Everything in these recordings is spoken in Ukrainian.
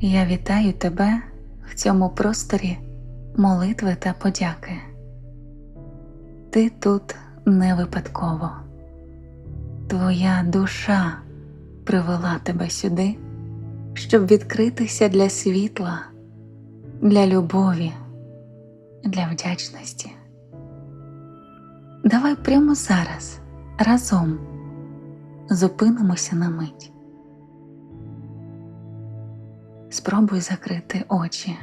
Я вітаю тебе в цьому просторі молитви та подяки. Ти тут не випадково. Твоя душа привела тебе сюди, щоб відкритися для світла, для любові, для вдячності. Давай прямо зараз разом зупинимося на мить. Спробуй закрити очі,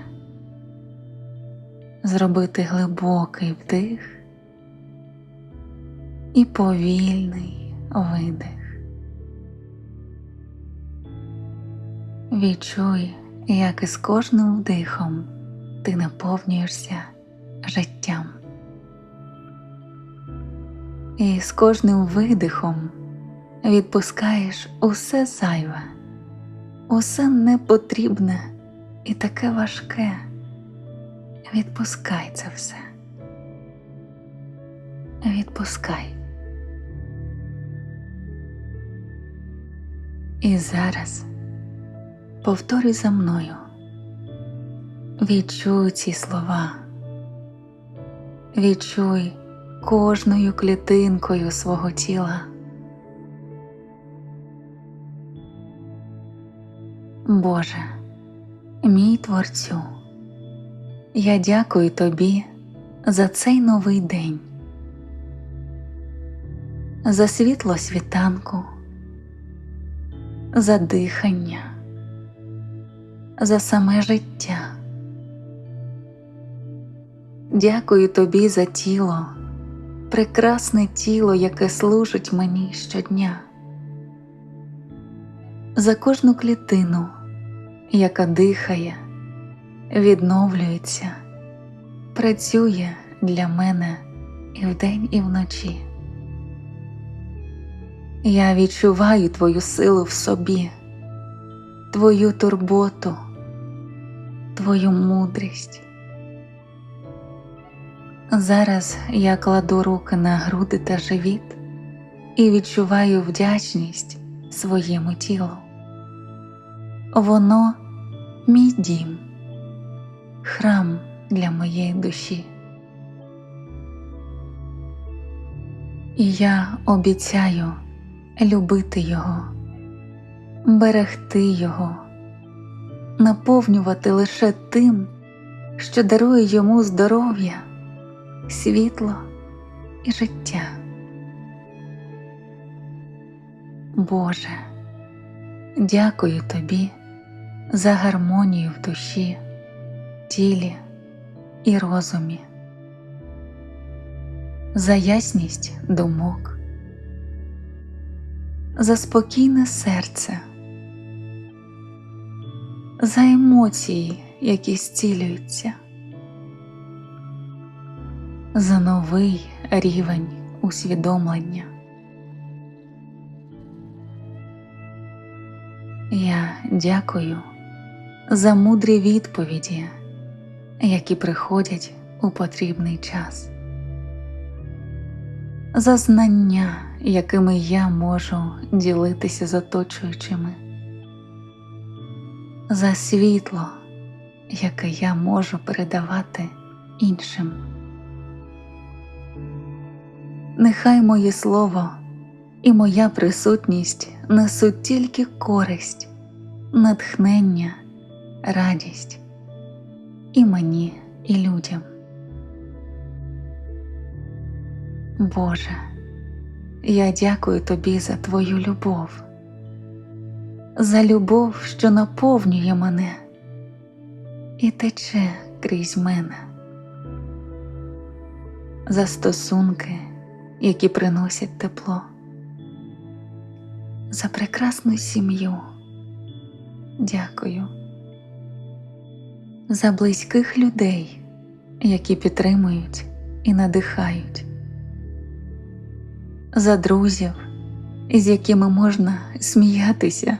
зробити глибокий вдих і повільний видих. Відчуй, як із кожним вдихом ти наповнюєшся життям. І з кожним видихом відпускаєш усе зайве, усе непотрібне і таке важке. Відпускай це все. Відпускай. І зараз повторюй за мною. Відчуй ці слова. Відчуй кожною клітинкою свого тіла. Боже, мій Творцю, я дякую Тобі за цей новий день, за світло світанку, за дихання, за саме життя. Дякую Тобі за тіло, прекрасне тіло, яке служить мені щодня, за кожну клітину, яка дихає, відновлюється, працює для мене і вдень, і вночі. Я відчуваю Твою силу в собі, Твою турботу, Твою мудрість. Зараз я кладу руки на груди та живіт і відчуваю вдячність своєму тілу. Воно мій дім, храм для моєї душі. І я обіцяю любити його, берегти його, наповнювати лише тим, що дарує йому здоров'я світло і життя. Боже, дякую Тобі за гармонію в душі, тілі і розумі, за ясність думок, за спокійне серце, за емоції, які зцілюються. За новий рівень усвідомлення. Я дякую за мудрі відповіді, які приходять у потрібний час, за знання, якими я можу ділитися з оточуючими, за світло, яке я можу передавати іншим. Нехай моє слово і моя присутність несуть тільки користь, натхнення, радість і мені, і людям. Боже, я дякую Тобі за Твою любов, за любов, що наповнює мене і тече крізь мене, за стосунки які приносять тепло, за прекрасну сім'ю. Дякую, за близьких людей, які підтримують і надихають, за друзів, з якими можна сміятися,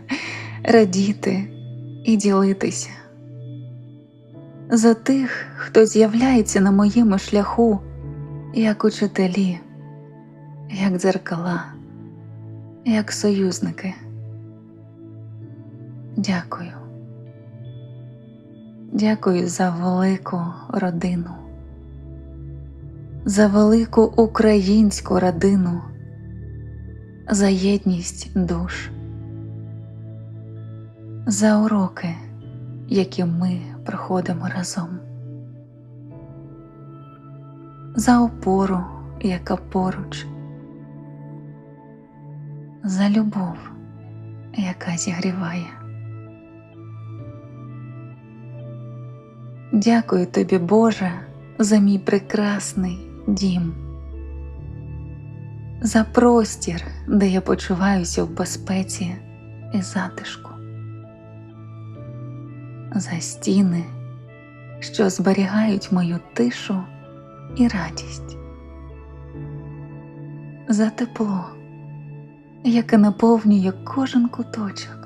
радіти і ділитися, за тих, хто з'являється на моєму шляху як учителі як дзеркала, як союзники. Дякую. Дякую за велику родину, за велику українську родину, за єдність душ, за уроки, які ми проходимо разом, за опору, яка поруч, за любов, яка зігріває. Дякую тобі, Боже, за мій прекрасний дім, за простір, де я почуваюся в безпеці і затишку, за стіни, що зберігають мою тишу і радість, за тепло, яке наповнює кожен куточок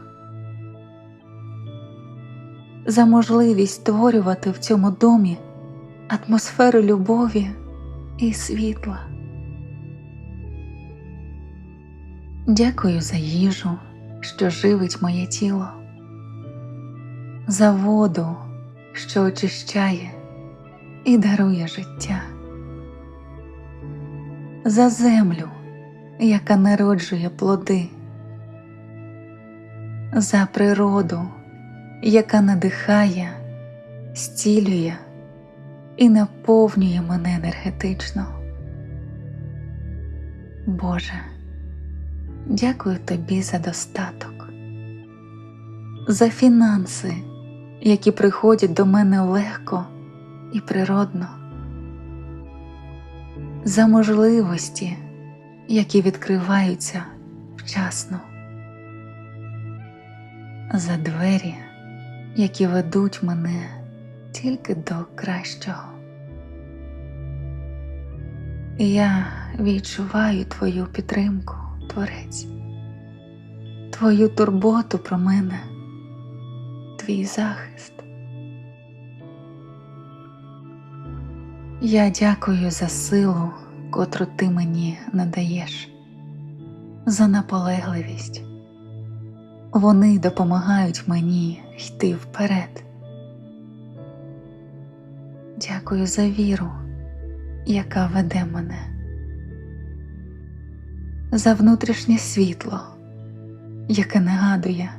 за можливість створювати в цьому домі атмосферу любові і світла. Дякую за їжу, що живить моє тіло, за воду, що очищає і дарує життя, за землю, яка народжує плоди, за природу яка надихає, зцілює і наповнює мене енергетично. Боже, дякую тобі за достаток, за фінанси, які приходять до мене легко і природно, за можливості, які відкриваються вчасно, за двері які ведуть мене тільки до кращого. Я відчуваю твою підтримку, Творець, твою турботу про мене, твій захист. Я дякую за силу, котру ти мені надаєш, за наполегливість. Вони допомагають мені йти вперед. Дякую за віру, яка веде мене, за внутрішнє світло, яке нагадує,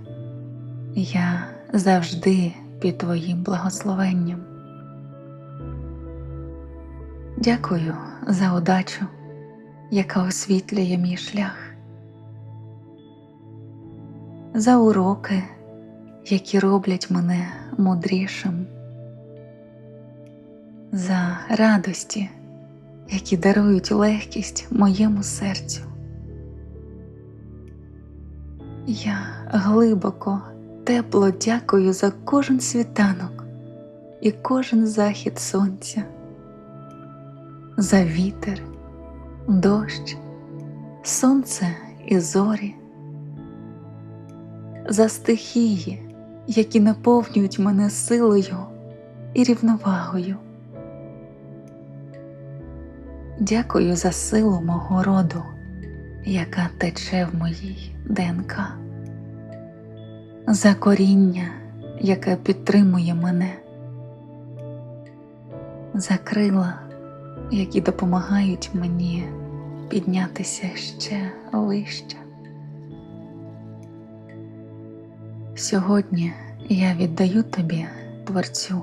я завжди під Твоїм благословенням. Дякую за удачу, яка освітлює мій шлях за уроки, які роблять мене мудрішим, за радості, які дарують легкість моєму серцю. Я глибоко, тепло дякую за кожен світанок і кожен захід сонця, за вітер, дощ, сонце і зорі за стихії, які наповнюють мене силою і рівновагою. Дякую за силу мого роду, яка тече в моїй ДНК, за коріння, яке підтримує мене, за крила, які допомагають мені піднятися ще вище. Сьогодні я віддаю тобі, Творцю,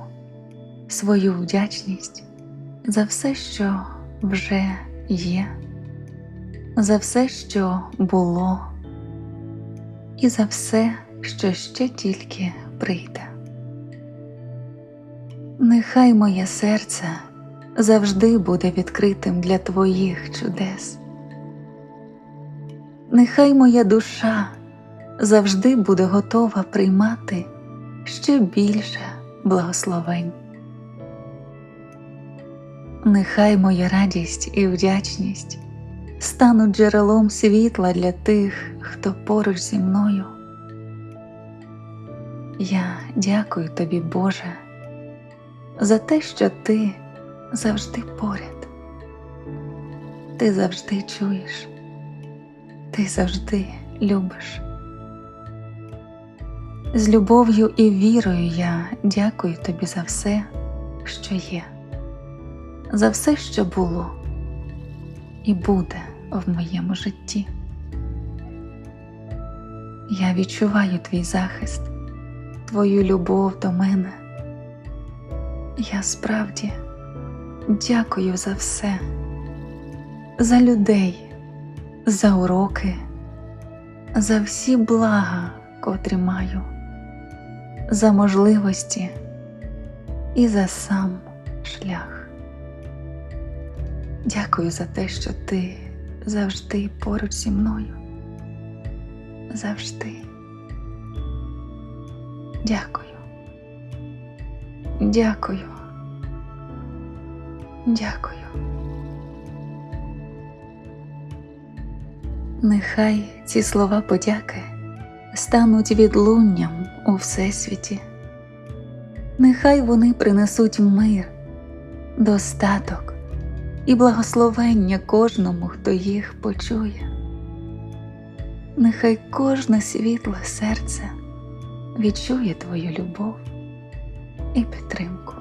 свою вдячність за все, що вже є, за все, що було, і за все, що ще тільки прийде. Нехай моє серце завжди буде відкритим для Твоїх чудес. Нехай моя душа завжди буде готова приймати ще більше благословень. Нехай моя радість і вдячність стануть джерелом світла для тих, хто поруч зі мною. Я дякую тобі, Боже, за те, що ти завжди поряд, ти завжди чуєш, ти завжди любиш З любов'ю і вірою я дякую тобі за все, що є, за все, що було і буде в моєму житті. Я відчуваю твій захист, твою любов до мене. Я справді дякую за все, за людей, за уроки, за всі блага, котрі маю, за можливості і за сам шлях. Дякую за те, що ти завжди поруч зі мною. Завжди. Дякую. Дякую. Дякую. Нехай ці слова подяки стануть відлунням у всесвіті. Нехай вони принесуть мир, достаток і благословення кожному, хто їх почує. Нехай кожне світле серце відчує твою любов і підтримку.